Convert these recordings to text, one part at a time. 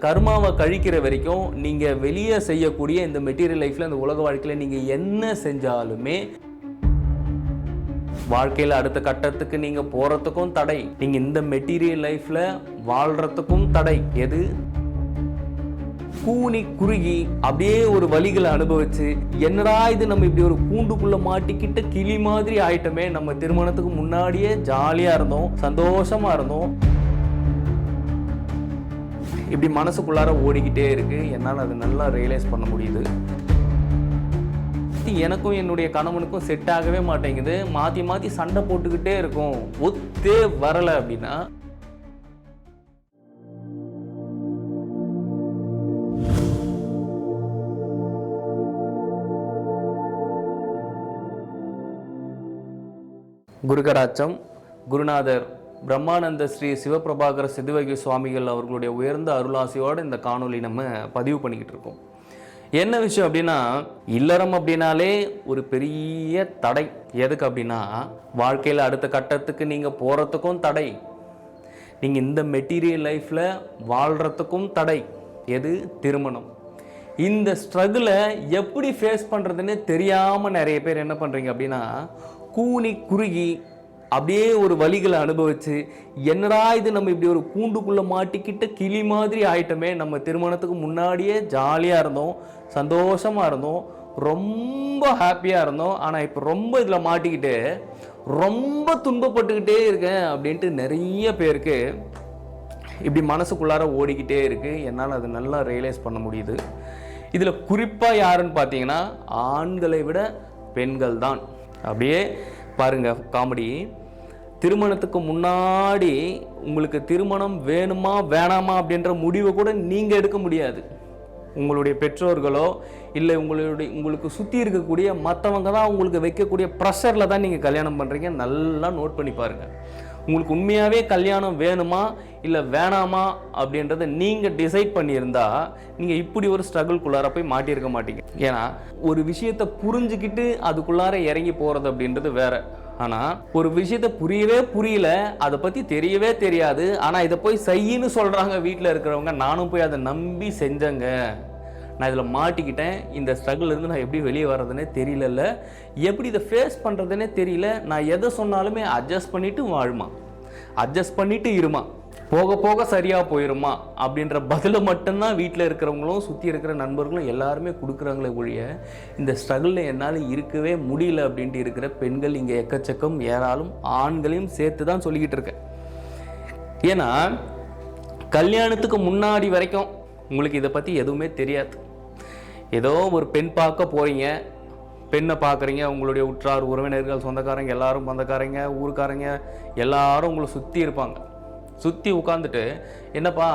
கர்மாவை கழிக்கிற வரைக்கும் நீங்கள் வெளியே செய்யக்கூடிய இந்த மெட்டீரியல் லைஃப்பில் இந்த உலக வாழ்க்கையில் நீங்கள் என்ன செஞ்சாலுமே வாழ்க்கையில் அடுத்த கட்டத்துக்கு நீங்கள் போகிறதுக்கும் தடை. நீங்கள் இந்த மெட்டீரியல் லைஃப்பில் வாழ்கிறதுக்கும் தடை. எது? கூனி குறுகி அப்படியே ஒரு வழிகளை அனுபவிச்சு என்னடா இது நம்ம இப்படி ஒரு கூண்டுக்குள்ள மாட்டிக்கிட்ட கிளி மாதிரி ஆயிட்டமே நம்ம திருமணத்துக்கு முன்னாடியே ஜாலியா இருந்தோம் சந்தோஷமா இருந்தோம். இப்படி மனசுக்குள்ளார ஓடிக்கிட்டே இருக்கு. என்னால் அது நல்லா ரியலைஸ் பண்ண முடியுது. எனக்கும் என்னுடைய கணவனுக்கும் செட் ஆகவே மாட்டேங்குது. மாற்றி மாற்றி சண்டை போட்டுக்கிட்டே இருக்கும். ஒத்தே வரலை அப்படின்னா? குருகடாச்சம் குருநாதர் பிரம்மானந்த ஸ்ரீ சிவபிரபாகர சிதுவகி சுவாமிகள் அவர்களுடைய உயர்ந்த அருளாசியோடு இந்த காணொளி நம்ம பதிவு பண்ணிக்கிட்டு இருக்கோம். என்ன விஷயம் அப்படின்னா இல்லறம் அப்படின்னாலே ஒரு பெரிய தடை. எதுக்கு அப்படின்னா வாழ்க்கையில் அடுத்த கட்டத்துக்கு நீங்கள் போகிறதுக்கும் தடை. நீங்கள் இந்த மெட்டீரியல் லைஃப்பில் வாழ்கிறதுக்கும் தடை. எது? திருமணம். இந்த ஸ்ட்ரகிளை எப்படி ஃபேஸ் பண்ணுறதுன்னு தெரியாமல் நிறைய பேர் என்ன பண்ணுறீங்க அப்படின்னா கூனி குறுகி அப்படியே ஒரு வழிகளை அனுபவிச்சு என்னடா இது நம்ம இப்படி ஒரு கூண்டுக்குள்ளே மாட்டிக்கிட்ட கிளி மாதிரி ஆயிட்டோமே நம்ம திருமணத்துக்கு முன்னாடியே ஜாலியாக இருந்தோம் சந்தோஷமாக இருந்தோம் ரொம்ப ஹாப்பியாக இருந்தோம் ஆனால் இப்போ ரொம்ப இதில் மாட்டிக்கிட்டு ரொம்ப துன்பப்பட்டுக்கிட்டே இருக்கேன் அப்படின்ட்டு நிறைய பேருக்கு இப்படி மனசுக்குள்ளார ஓடிக்கிட்டே இருக்குது என்னால் அது நல்லா ரியலைஸ் பண்ண முடியுது. இதில் குறிப்பாக யாருன்னு பார்த்தீங்கன்னா ஆண்களை விட பெண்கள் தான் அப்படியே பாருங்கள் காமெடி. திருமணத்துக்கு முன்னாடி உங்களுக்கு திருமணம் வேணுமா வேணாமா அப்படின்ற முடிவை கூட நீங்கள் எடுக்க முடியாது. உங்களுடைய பெற்றோர்களோ இல்லை உங்களுடைய உங்களுக்கு சுற்றி இருக்கக்கூடிய மற்றவங்க தான் உங்களுக்கு வைக்கக்கூடிய ப்ரெஷரில் தான் நீங்கள் கல்யாணம் பண்ணுறீங்க நல்லா நோட் பண்ணி பாருங்கள் உங்களுக்கு உண்மையாகவே கல்யாணம் வேணுமா இல்லை வேணாமா அப்படின்றத நீங்கள் டிசைட் பண்ணியிருந்தா நீங்கள் இப்படி ஒரு ஸ்ட்ரகிள்குள்ளார போய் மாட்டியிருக்க மாட்டீங்க. ஏன்னா ஒரு விஷயத்தை புரிஞ்சுக்கிட்டு அதுக்குள்ளார இறங்கி போகிறது அப்படின்றது வேறு. ஆனால் ஒரு விஷயத்த புரியவே புரியல அதை பற்றி தெரியவே தெரியாது. ஆனால் இதை போய் செய்யின்னு சொல்கிறாங்க வீட்டில் இருக்கிறவங்க நானும் போய் அதை நம்பி செஞ்சேங்க. நான் இதில் மாட்டிக்கிட்டேன். இந்த ஸ்ட்ரகிள் இருந்து நான் எப்படி வெளியே வர்றதுனே தெரியலல்ல. எப்படி இதை ஃபேஸ் பண்ணுறதுனே தெரியல. நான் எதை சொன்னாலுமே அட்ஜஸ்ட் பண்ணிட்டு வாழுமா. அட்ஜஸ்ட் பண்ணிவிட்டு இருமா. போக போக சரியாக போயிருமா அப்படின்ற பதிலை மட்டும்தான் வீட்டில் இருக்கிறவங்களும் சுற்றி இருக்கிற நண்பர்களும் எல்லாருமே கொடுக்குறாங்களே ஒழிய இந்த ஸ்ட்ரகிளில் என்னால் இருக்கவே முடியல அப்படின்ட்டு இருக்கிற பெண்கள் இங்கே எக்கச்சக்கம் ஏராளம் ஆண்களையும் சேர்த்து தான் சொல்லிக்கிட்டு இருக்கேன். ஏன்னா கல்யாணத்துக்கு முன்னாடி வரைக்கும் உங்களுக்கு இதை பற்றி எதுவுமே தெரியாது. ஏதோ ஒரு பெண் பார்க்க போகிறீங்க பெண்ணை பார்க்குறீங்க உங்களுடைய உற்றார் உறவினர்கள் சொந்தக்காரங்க எல்லாரும் பந்தக்காரங்க ஊருக்காரங்க எல்லாரும் உங்களை சுற்றி இருப்பாங்க. சுற்றி உட்காந்துட்டு என்னப்பா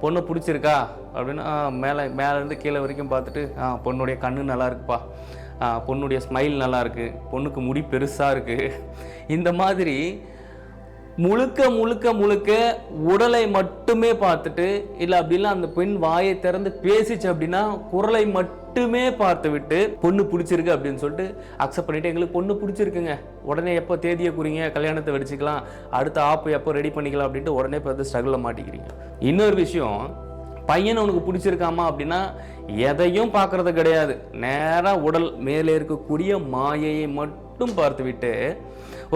பொண்ணு பிடிச்சிருக்கா? அப்படின்னு மேலே மேலேருந்து கீழே வரைக்கும் பார்த்துட்டு ஆ பொண்ணுடைய கண்ணு நல்லா இருக்குப்பா. ஆ, பொண்ணுடைய ஸ்மைல் நல்லா இருக்குது பொண்ணுக்கு முடி பெருசாக இருக்குது இந்த மாதிரி முழுக்க முழுக்க முழுக்க உடலை மட்டுமே பார்த்துட்டு இல்லை அப்படிலாம் அந்த பெண் வாயை திறந்து பேசிச்சு அப்படின்னா குரலை மட்டுமே பார்த்து விட்டு பொண்ணு பிடிச்சிருக்கு அப்படின்னு சொல்லிட்டு அக்செப்ட் பண்ணிவிட்டு எங்களுக்கு பொண்ணு பிடிச்சிருக்குங்க. உடனே எப்போ தேதியை குறிங்க? கல்யாணத்தை வெடிச்சிக்கலாம். அடுத்த ஆப் எப்போ ரெடி பண்ணிக்கலாம்? அப்படின்ட்டு உடனே பார்த்து ஸ்ட்ரகிளில் மாட்டிக்கிறீங்க. இன்னொரு விஷயம் பையன் உனக்கு பிடிச்சிருக்காமா அப்படின்னா எதையும் பார்க்குறது கிடையாது. நேராக உடல் மேலே இருக்கக்கூடிய மாயையை மட்டும் மட்டும் பார்த்துவிட்டு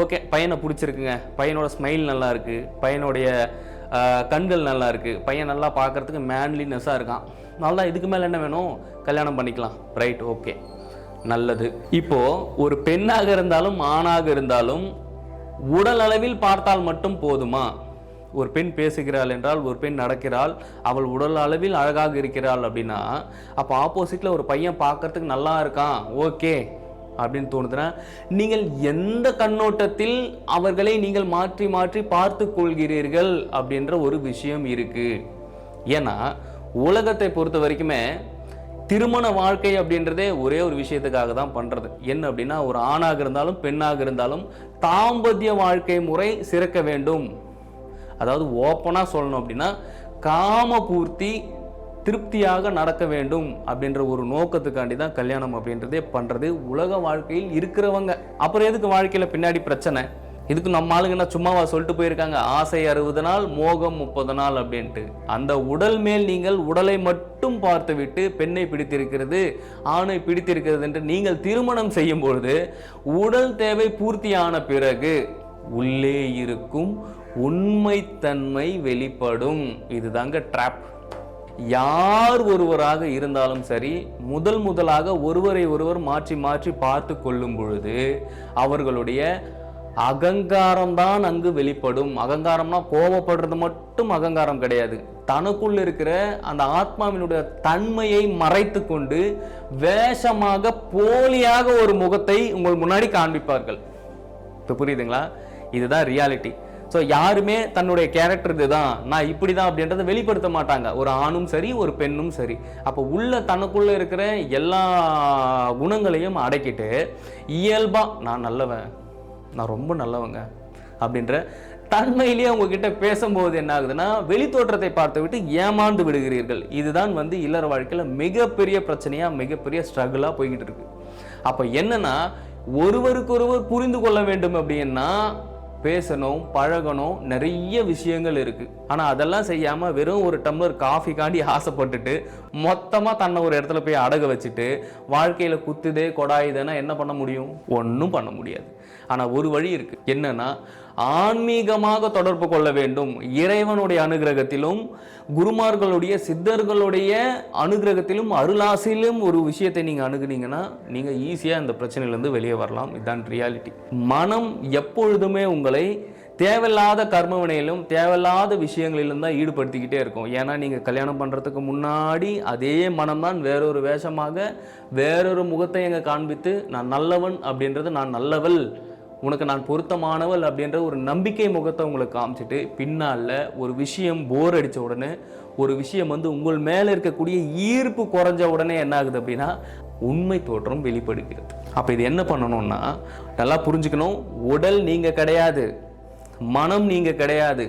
ஓகே பையனை பிடிச்சிருக்குங்க. பையனோட ஸ்மைல் நல்லா இருக்குது பையனுடைய கண்கள் நல்லா இருக்குது பையன் நல்லா பார்க்கறதுக்கு மேன்லினஸ்ஸாக இருக்கான். நல்லா இதுக்கு மேலே என்ன வேணும்? கல்யாணம் பண்ணிக்கலாம். ரைட் ஓகே நல்லது. இப்போது ஒரு பெண்ணாக இருந்தாலும் ஆணாக இருந்தாலும் உடல் அளவில் பார்த்தால் மட்டும் போதுமா? ஒரு பெண் பேசுகிறாள் என்றால் ஒரு பெண் நடக்கிறாள் அவள் உடல் அளவில் அழகாக இருக்கிறாள் அப்படின்னா அப்போ ஆப்போசிட்டில் ஒரு பையன் பார்க்கறதுக்கு நல்லா இருக்கான். ஓகே அப்படின்னு தோணுதுன்னா நீங்கள் எந்த கண்ணோட்டத்தில் அவர்களை நீங்கள் மாற்றி மாற்றி பார்த்து கொள்கிறீர்கள் அப்படின்ற ஒரு விஷயம் இருக்கு. ஏன்னா உலகத்தை பொறுத்த வரைக்குமே திருமண வாழ்க்கை அப்படின்றதே ஒரே ஒரு விஷயத்துக்காக தான் பண்ணுறது என்ன அப்படின்னா ஒரு ஆணாக இருந்தாலும் பெண்ணாக இருந்தாலும் தாம்பத்திய வாழ்க்கை முறை சிறக்க வேண்டும். அதாவது ஓப்பனாக சொல்லணும் அப்படின்னா காம பூர்த்தி திருப்தியாக நடக்க வேண்டும் அப்படின்ற ஒரு நோக்கத்துக்காண்டி தான் கல்யாணம் அப்படின்றதே பண்ணுறது உலக வாழ்க்கையில் இருக்கிறவங்க. அப்புறம் எதுக்கு வாழ்க்கையில் பின்னாடி பிரச்சனை? இதுக்கு நம்ம ஆளுங்கன்னா சும்மாவா சொல்லிட்டு போயிருக்காங்க? ஆசை அறுபது நாள் மோகம் முப்பது நாள் அப்படின்ட்டு. அந்த உடல் மேல் நீங்கள் உடலை மட்டும் பார்த்துவிட்டு பெண்ணை பிடித்திருக்கிறது ஆணை பிடித்திருக்கிறது என்று நீங்கள் திருமணம் செய்யும் பொழுது உடல் தேவை பூர்த்தியான பிறகு உள்ளே இருக்கும் உண்மைத்தன்மை வெளிப்படும். இதுதாங்க ட்ராப் யார் ஒருவராக இருந்தாலும் சரி முதல் முதலாக ஒருவரை ஒருவர் மாற்றி மாற்றி பார்த்து கொள்ளும் பொழுது அவர்களுடைய அகங்காரம் தான் அங்கு வெளிப்படும். அகங்காரம்னா கோபப்படுறது மட்டும் அகங்காரம் கிடையாது. தனக்குள் இருக்கிற அந்த ஆத்மாவினுடைய தன்மையை மறைத்து கொண்டு வேஷமாக போலியாக ஒரு முகத்தை உங்கள் முன்னாடி காண்பிப்பார்கள். இப்போ புரியுதுங்களா? இதுதான் ரியாலிட்டி ஸோ யாருமே தன்னுடைய கேரக்டர் இதுதான். நான் இப்படி தான் அப்படின்றத வெளிப்படுத்த மாட்டாங்க. ஒரு ஆணும் சரி ஒரு பெண்ணும் சரி. அப்போ உள்ள தனக்குள்ளே இருக்கிற எல்லா குணங்களையும் அடக்கிட்டு இயல்பாக நான் நல்லவன். நான் ரொம்ப நல்லவங்க. அப்படின்ற தன்மையிலேயே உங்ககிட்ட பேசும்போது என்ன ஆகுதுன்னா வெளித்தோற்றத்தை பார்த்து விட்டு ஏமாந்து விடுகிறீர்கள். இதுதான் வந்து இல்லற வாழ்க்கையில் மிகப்பெரிய பிரச்சனையாக மிகப்பெரிய ஸ்ட்ரகிளாக போய்கிட்டு இருக்கு. அப்போ என்னன்னா ஒருவருக்கொருவர் புரிந்து கொள்ள வேண்டும் அப்படின்னா பேசணும் பழகணும் நிறைய விஷயங்கள் இருக்கு. ஆனா அதெல்லாம் செய்யாம வெறும் ஒரு டம்ளர் காஃபி காண்டி ஆசைப்பட்டுட்டு மொத்தமா தன்னை ஒரு இடத்துல போய் அடக வச்சுட்டு வாழ்க்கையில குத்துதே கொடாயுதுன்னா என்ன பண்ண முடியும்? ஒன்றும் பண்ண முடியாது. ஆனால் ஒரு வழி இருக்கு. என்னன்னா ஆன்மீகமாக தொடர்பு கொள்ள வேண்டும். இறைவனுடைய அனுகிரகத்திலும் குருமார்களுடைய சித்தர்களுடைய அனுகிரகத்திலும் அருளாசிலும் ஒரு விஷயத்தை நீங்கள் அணுகுனீங்கன்னா நீங்கள் ஈஸியாக இந்த பிரச்சனையிலேருந்து வெளியே வரலாம். இதுதான் ரியாலிட்டி மனம் எப்பொழுதுமே உங்களை தேவையில்லாத கர்ம வினையிலும் தேவையில்லாத விஷயங்களிலும் தான் ஈடுபடுத்திக்கிட்டே இருக்கும். ஏன்னா நீங்கள் கல்யாணம் பண்ணுறதுக்கு முன்னாடி அதே மனம்தான் வேறொரு வேஷமாக வேறொரு முகத்தை எங்கே காண்பித்து நான் நல்லவன் அப்படின்றது நான் நல்லவள் உனக்கு நான் பொருத்தமானவள் அப்படின்ற ஒரு நம்பிக்கை முகத்தை உங்களுக்கு காமிச்சிட்டு பின்னால் ஒரு விஷயம் போர் அடித்த உடனே ஒரு விஷயம் வந்து உங்கள் மேலே இருக்கக்கூடிய ஈர்ப்பு குறைஞ்ச உடனே என்ன ஆகுது அப்படின்னா உண்மை தோற்றம் வெளிப்படுகிறது. அப்போ இது என்ன பண்ணணும்னா நல்லா புரிஞ்சுக்கணும் உடல் நீங்கள் கிடையாது. மனம் நீங்கள் கிடையாது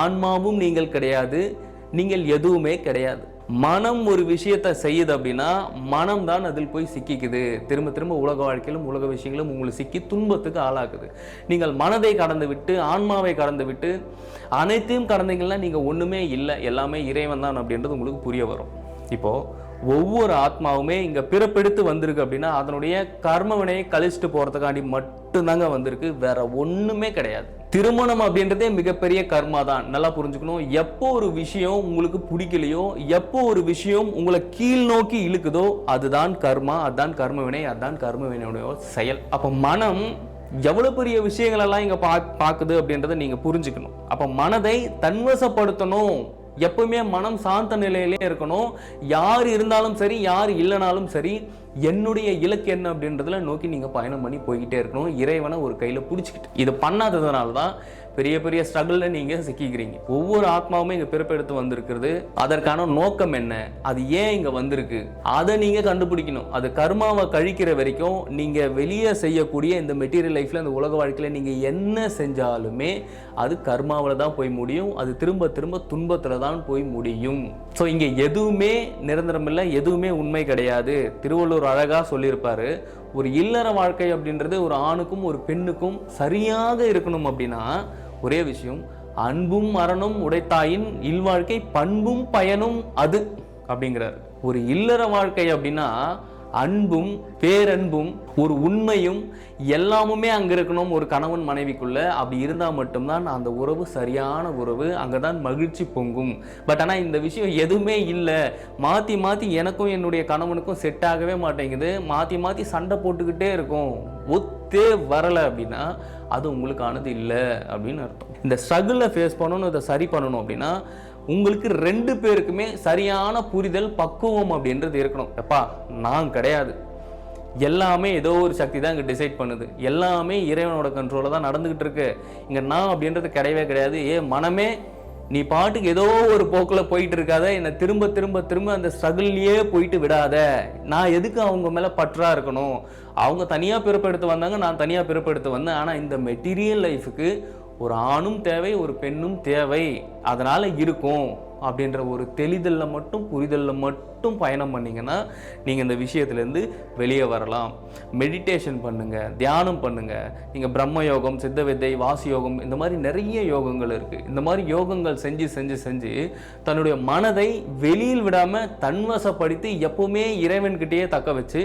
ஆன்மாவும் நீங்கள் கிடையாது நீங்கள் எதுவுமே கிடையாது. மனம் ஒரு விஷயத்தை செய்யுது அப்படின்னா மனம் தான் அதில் போய் சிக்கிக்குது. திரும்ப திரும்ப உலக வாழ்க்கையிலும் உலக விஷயங்களும் உங்களை சிக்கி துன்பத்துக்கு ஆளாக்குது. நீங்கள் மனதை கடந்து விட்டு ஆன்மாவை கடந்து விட்டு அனைத்தையும் கடந்தீங்கன்னா நீங்கள் ஒன்றுமே இல்லை. எல்லாமே இறைவன் தான் அப்படின்றது உங்களுக்கு புரிய வரும். இப்போது ஒவ்வொரு ஆத்மாவுமே இங்க பிறப்பெடுத்து வந்திருக்கு அப்படின்னா அதனுடைய கர்மவினையை கழிச்சுட்டு கழிச்சிட்டு போறதுக்காண்டி மட்டும்தாங்க வந்திருக்கு. வேற ஒண்ணுமே கிடையாது. திருமணம் அப்படின்றதே மிகப்பெரிய கர்மா தான். நல்லா புரிஞ்சுக்கணும். எப்போ ஒரு விஷயம் உங்களுக்கு பிடிக்கலையோ எப்போ ஒரு விஷயம் உங்களை கீழ் நோக்கி இழுக்குதோ அதுதான் கர்மா அதுதான் கர்ம வினை அதுதான் கர்மவினையுடைய செயல். அப்போ மனம் எவ்வளவு பெரிய விஷயங்கள் எல்லாம் இங்க பா பார்க்குது அப்படின்றத நீங்க புரிஞ்சுக்கணும். அப்ப மனதை தன்வசப்படுத்தணும். எப்பவுமே மனம் சாந்த நிலையிலே இருக்கணும். யார் இருந்தாலும் சரி யார் இல்லைனாலும் சரி என்னுடைய இலக்கு என்ன அப்படின்றதுல நோக்கி நீங்கள் பயணம் பண்ணி போய்கிட்டே இருக்கணும். இறைவனை ஒரு கையில் பிடிச்சிக்கிட்டு. இது பண்ணாததுனால தான் பெரிய பெரிய ஸ்ட்ரகிளில் நீங்கள் சிக்கிக்கிறீங்க. ஒவ்வொரு ஆத்மாவுமே இங்கே பிறப்பெடுத்து வந்திருக்கிறது. அதற்கான நோக்கம் என்ன? அது ஏன் இங்கே வந்திருக்கு? அதை நீங்கள் கண்டுபிடிக்கணும். அது கர்மாவை கழிக்கிற வரைக்கும் நீங்கள் வெளியே செய்யக்கூடிய இந்த மெட்டீரியல் லைஃப்பில் இந்த உலக வாழ்க்கையில் நீங்கள் என்ன செஞ்சாலுமே அது கர்மாவில் தான் போய் முடியும். அது திரும்ப திரும்ப துன்பத்தில் தான் போய் முடியும். ஸோ இங்கே எதுவுமே நிரந்தரம் இல்லை எதுவுமே உண்மை கிடையாது. திருவள்ளுவர் அழகாக சொல்லியிருப்பாரு ஒரு இல்லற வாழ்க்கை அப்படின்றது ஒரு ஆணுக்கும் ஒரு பெண்ணுக்கும் சரியாக இருக்கணும் அப்படின்னா ஒரே விஷயம் அன்பும் மரணம் உடைத்தாயின் இல்வாழ்க்கை பண்பும் பயனும் அது அப்படிங்கிறார். ஒரு இல்லற வாழ்க்கை அப்படின்னா அன்பும் பேரன்பும் ஒரு உண்மையும் எல்லாமுமே அங்க இருக்கணும் ஒரு கணவன் மனைவிக்குள்ள. அப்படி இருந்தா மட்டும்தான் அந்த உறவு சரியான உறவு அங்கதான் மகிழ்ச்சி பொங்கும். பட் ஆனா இந்த விஷயம் எதுவுமே இல்லை. மாத்தி மாத்தி எனக்கும் என்னுடைய கணவனுக்கும் செட் ஆகவே மாட்டேங்குது. மாத்தி மாத்தி சண்டை போட்டுக்கிட்டே இருக்கும். ஒத்தே வரல அப்படின்னா அது உங்களுக்கானது இல்லை அப்படின்னு அர்த்தம். இந்த ஸ்ட்ரகிளை ஃபேஸ் பண்ணணும் இதை சரி பண்ணணும் அப்படின்னா உங்களுக்கு ரெண்டு பேருக்குமே சரியான புரிதல் பக்குவம் அப்படின்றது இருக்கணும். எப்பா நான் கிடையாது. எல்லாமே ஏதோ ஒரு சக்தி தான் இங்கே டிசைட் பண்ணுது. எல்லாமே இறைவனோட கண்ட்ரோலில் தான் நடந்துக்கிட்டு இருக்கு. இங்கே நான் அப்படின்றது கிடையவே கிடையாது. ஏ மனமே நீ பாட்டுக்கு ஏதோ ஒரு போக்கில் போயிட்டு இருக்காத. என்னை திரும்ப திரும்ப திரும்ப அந்த ஸ்ட்ரகிள்லயே போயிட்டு விடாத. நான் எதுக்கு அவங்க மேலே பற்றா இருக்கணும்? அவங்க தனியாக பிறப்பெடுத்து வந்தாங்க நான் தனியாக பிறப்பெடுத்து வந்தேன். ஆனால் இந்த மெட்டீரியல் லைஃபுக்கு ஒரு ஆணும் தேவை ஒரு பெண்ணும் தேவை. அதனால் இருக்கும் அப்படின்ற ஒரு தெளிதலில் மட்டும் புரிதலில் மட்டும் பயணம் பண்ணிங்கன்னா நீங்கள் இந்த விஷயத்துலேருந்து வெளியே வரலாம். மெடிடேஷன் பண்ணுங்கள் தியானம் பண்ணுங்கள் நீங்கள் பிரம்ம யோகம் சித்த வித்தை வாசி யோகம் இந்த மாதிரி நிறைய யோகங்கள் இருக்குது இந்த மாதிரி யோகங்கள் செஞ்சு செஞ்சு செஞ்சு தன்னுடைய மனதை வெளியில் விடாமல் தன்வசப்படுத்தி எப்போவுமே இறைவன்கிட்டேயே தக்க வச்சு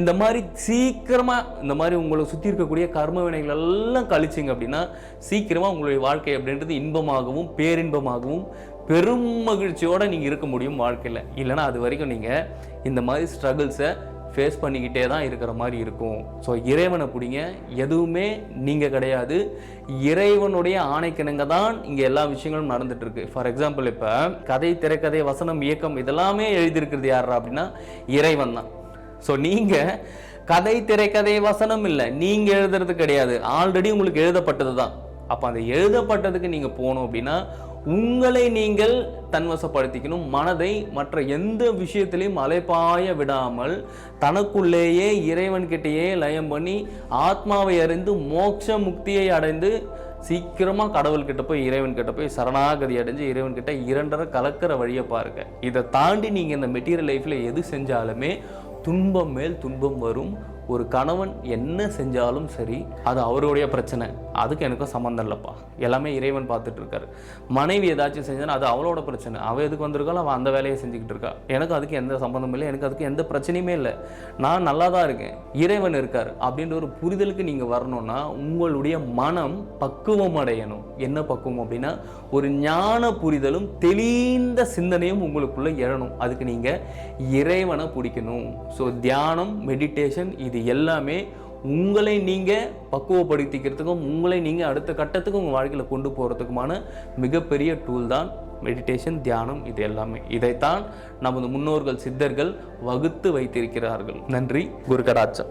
இந்த மாதிரி சீக்கிரமாக இந்த மாதிரி உங்களை சுற்றி இருக்கக்கூடிய கர்ம வினைகள் எல்லாம் கழிச்சிங்க அப்படின்னா சீக்கிரமாக உங்களுடைய வாழ்க்கை அப்படின்றது இன்பமாகவும் பேரின்பமாகவும் பெரும் மகிழ்ச்சியோடு நீங்கள் இருக்க முடியும் வாழ்க்கையில். இல்லைன்னா அது வரைக்கும் நீங்கள் இந்த மாதிரி ஸ்ட்ரகிள்ஸை ஃபேஸ் பண்ணிக்கிட்டே தான் இருக்கிற மாதிரி இருக்கும். ஸோ இறைவனை பிடிங்க. எதுவுமே நீங்கள் கிடையாது. இறைவனுடைய ஆணைக்கிணங்க தான் இங்கே எல்லா விஷயங்களும் நடந்துகிட்ருக்கு ஃபார் எக்ஸாம்பிள் இப்போ கதை திரைக்கதை வசனம் இயக்கம் இதெல்லாமே எழுதியிருக்கிறது யாரா அப்படின்னா இறைவன் தான். ஸோ நீங்கள் கதை திரைக்கதை வசனம் இல்லை. நீங்கள் எழுதுறது கிடையாது. ஆல்ரெடி உங்களுக்கு எழுதப்பட்டது தான் அப்போ அந்த எழுதப்பட்டதுக்கு நீங்கள் போகணும் அப்படின்னா உங்களை நீங்கள் தன்வசப்படுத்திக்கணும். மனதை மற்ற எந்த விஷயத்திலையும் அலைப்பாய விடாமல் தனக்குள்ளேயே இறைவன்கிட்டேயே லயம் பண்ணி ஆத்மாவை அறிந்து மோட்ச முக்தியை அடைந்து சீக்கிரமாக கடவுள்கிட்ட போய் இறைவன்கிட்ட போய் சரணாகதி அடைஞ்சு இறைவன்கிட்ட இரண்டரை கலக்கிற வழியை பாருங்க. இதை தாண்டி நீங்கள் இந்த மெட்டீரியல் லைஃப்பில் எது செஞ்சாலுமே துன்பம் மேல் துன்பம் வரும். ஒரு கணவன் என்ன செஞ்சாலும் சரி அது அவருடைய பிரச்சனை. அதுக்கு எனக்கும் சம்மந்தம் இல்லைப்பா. எல்லாமே இறைவன் பார்த்துட்டு இருக்காரு மனைவி ஏதாச்சும் செஞ்சாலும் அது அவளோட பிரச்சனை. அவள் எதுக்கு வந்திருக்காளோ அவள் அந்த வேலையை செஞ்சுக்கிட்டு இருக்கா. எனக்கு அதுக்கு எந்த சம்மந்தமும் இல்லை. எனக்கு அதுக்கு எந்த பிரச்சனையுமே இல்லை. நான் நல்லா தான் இருக்கேன். இறைவன் இருக்கார். அப்படின்ற ஒரு புரிதலுக்கு நீங்கள் வரணும்னா உங்களுடைய மனம் பக்குவம் அடையணும். என்ன பக்குவம் அப்படின்னா ஒரு ஞான புரிதலும் தெளிந்த சிந்தனையும் உங்களுக்குள்ளே எழணும். அதுக்கு நீங்கள் இறைவனை பிடிக்கணும். ஸோ தியானம் மெடிடேஷன் இது இது எல்லாமே உங்களை நீங்கள் பக்குவப்படுத்திக்கிறதுக்கும் உங்களை நீங்கள் அடுத்த கட்டத்துக்கு உங்கள் வாழ்க்கையில் கொண்டு போகிறதுக்குமான மிகப்பெரிய டூல் தான் மெடிடேஷன் தியானம். இது எல்லாமே. இதைத்தான் நமது முன்னோர்கள் சித்தர்கள் வகுத்து வைத்திருக்கிறார்கள். நன்றி. குரு கடாச்சம்